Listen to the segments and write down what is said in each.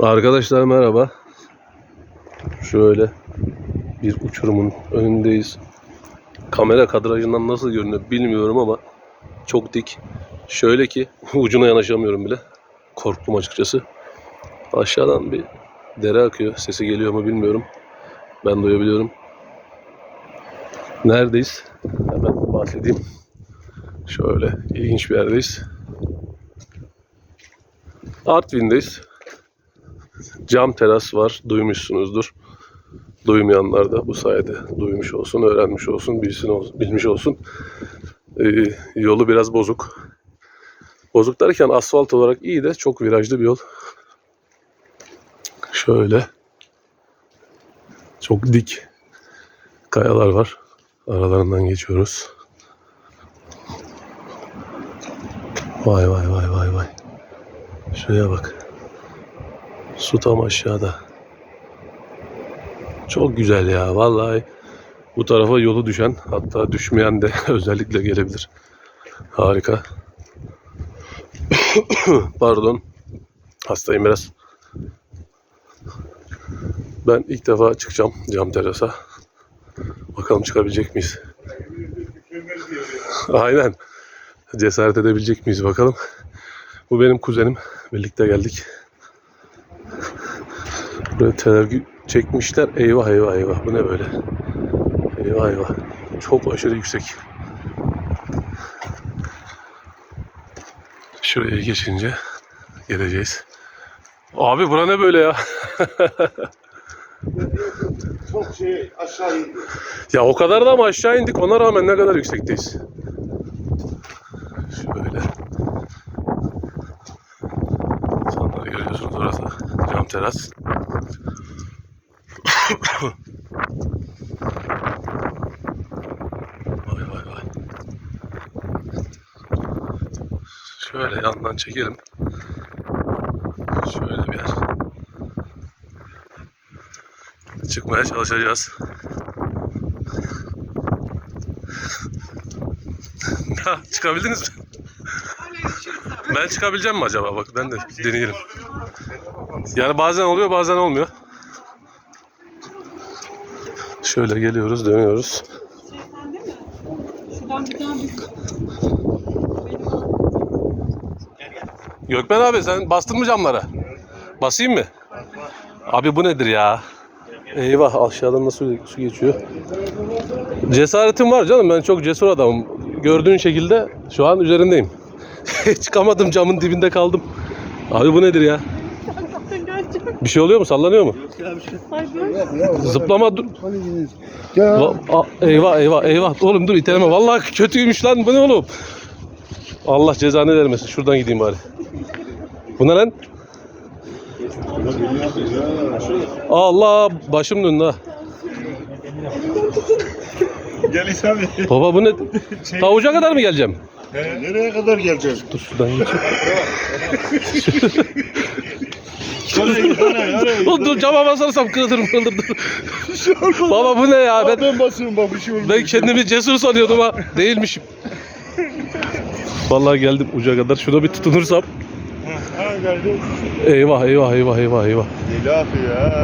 Arkadaşlar merhaba. Şöyle bir uçurumun önündeyiz. Kamera kadrajından nasıl görünüyor bilmiyorum ama çok dik. Şöyle ki ucuna yanaşamıyorum bile. Korktum açıkçası. Aşağıdan bir dere akıyor. Sesi geliyor mu bilmiyorum. Ben duyabiliyorum. Neredeyiz? Hemen bahsedeyim. Şöyle ilginç bir yerdeyiz. Artvin'deyiz. Cam teras var. Duymuşsunuzdur. Duymayanlar da bu sayede duymuş olsun, öğrenmiş olsun, bilsin olsun, bilmiş olsun. Ee, yolu biraz bozuk. Bozuk derken asfalt olarak iyi de çok virajlı bir yol. Şöyle. Çok dik kayalar var. Aralarından geçiyoruz. Vay vay vay vay vay. Şuraya bak. Su tam aşağıda. Çok güzel ya vallahi. Bu tarafa yolu düşen hatta düşmeyen de özellikle gelebilir. Harika. Pardon. Hastayım biraz. Ben ilk defa çıkacağım cam terasa. Bakalım çıkabilecek miyiz? Aynen. Cesaret edebilecek miyiz bakalım. Bu benim kuzenim. Birlikte geldik. Buraya telergü çekmişler. Eyvah eyvah eyvah. Bu ne böyle? Eyvah eyvah. Çok aşırı yüksek. Şuraya geçince geleceğiz. Abi bura ne böyle ya? Çok şey aşağı indi. Ya o kadar da mı aşağı indik ona rağmen ne kadar yüksekteyiz. Şöyle. İnsanları görüyorsunuz orası. Cam teras. Vay vay vay. Şöyle yandan çekelim. Şöyle bir yer. Çıkmaya çalışacağız. Ya, Çıkabildiniz mi? Ben çıkabileceğim mi acaba? Bak ben de deneyelim. Yani bazen oluyor bazen olmuyor. Şöyle geliyoruz dönüyoruz. Gökmen abi sen bastın mı camlara? Basayım mı? Abi bu nedir ya? Eyvah aşağıdan nasıl su geçiyor? Cesaretim var canım ben çok cesur adamım. Gördüğün şekilde şu an üzerindeyim. Çıkamadım camın dibinde kaldım. Abi bu nedir ya? Bir şey oluyor mu? Sallanıyor mu? Zıplama dur. Ya Va- a- eyvah eyvah eyvah. Oğlum dur iteleme. Vallahi kötüymüş lan. Bu ne oğlum? Allah cezanı vermesin. Şuradan gideyim bari. Bu ne lan? Allah başım döndü ha. gel İsa abi. Baba bu ne? Ta uca kadar mı geleceğim? Nereye kadar geleceğiz? Dur oraya git. Oğlum dur cama basarsam kırılırım kırılırım. Baba bu ne ya? Ben, Ben basıyorum bak bir şey olmuyor. ben kendimi cesur sanıyordum ha. Değilmişim. Vallahi geldim uca kadar. Şuna bir tutunursam. Eyvah eyvah eyvah eyvah eyvah. Ya.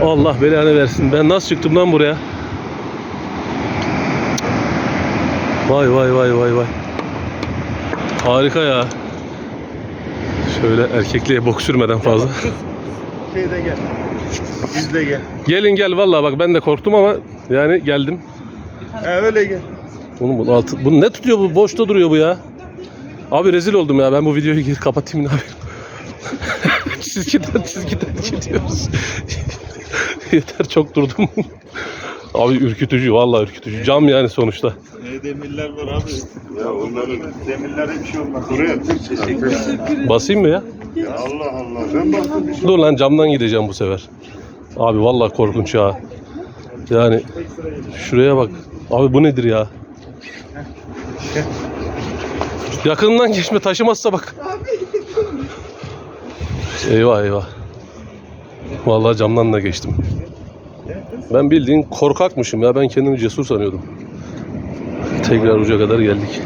Allah belanı versin. Ben nasıl çıktım lan buraya? Vay vay vay vay vay. Harika ya. Şöyle erkekliğe bok sürmeden fazla. Şeyde gel. Biz de gel. Gelin gel vallahi bak ben de korktum ama yani geldim. Ha öyle gel. Oğlum bu altı bu ne tutuyor bu? Boşta duruyor bu ya. Abi rezil oldum ya. Ben bu videoyu geri kapatayım ne yapayım? çizgiden çizgiden gidiyoruz. Yeter çok durdum. Abi ürkütücü vallahi ürkütücü. Cam yani sonuçta. Ne demirler var abi. Ya onların demirlere bir şey olmaz. Buraya Basayım mı ya? Ya Allah Allah. Ben baktım bir şey. Dur lan camdan gideceğim bu sefer. Abi vallahi korkunç ya. Yani şuraya bak. Abi bu nedir ya? Yakından geçme taşımazsa bak. Eyvah eyvah. Vallahi camdan da geçtim. Ben bildiğin korkakmışım ya. Ben kendimi cesur sanıyordum. Tekrar uca kadar geldik.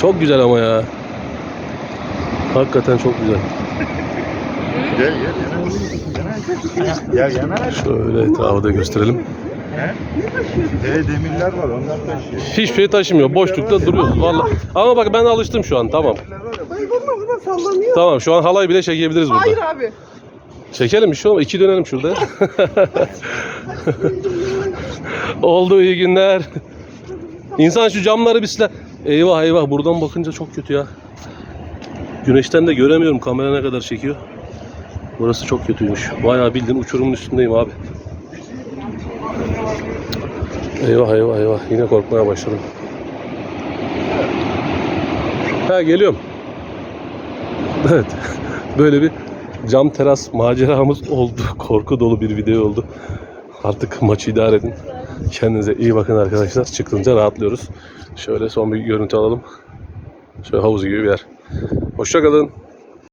Çok güzel ama ya. Hakikaten çok güzel. Gel gel. Gel. Şöyle etrafı da gösterelim. He demirler var onlar taşıyor. Hiçbir şey taşımıyor. Boşlukta duruyoruz vallahi. Ama bak ben alıştım şu an tamam. Sallanıyor. Tamam şu an halay bile çekebiliriz burada. Hayır abi. Çekelim bir şey olmaz. İki dönelim şurada. Oldu iyi günler. İnsan şu camları bir siler. Eyvah eyvah buradan bakınca çok kötü ya. Güneşten de göremiyorum kamera ne kadar çekiyor. Burası çok kötüymüş. Bayağı bildiğin uçurumun üstündeyim abi. Eyvah eyvah eyvah yine korkmaya başladım. Ha geliyorum. Evet. Böyle bir cam teras maceramız oldu. Korku dolu bir video oldu. Artık maçı idare edin. Kendinize iyi bakın arkadaşlar. Çıkınca rahatlıyoruz. Şöyle son bir görüntü alalım. Şöyle havuz gibi bir yer. Hoşçakalın.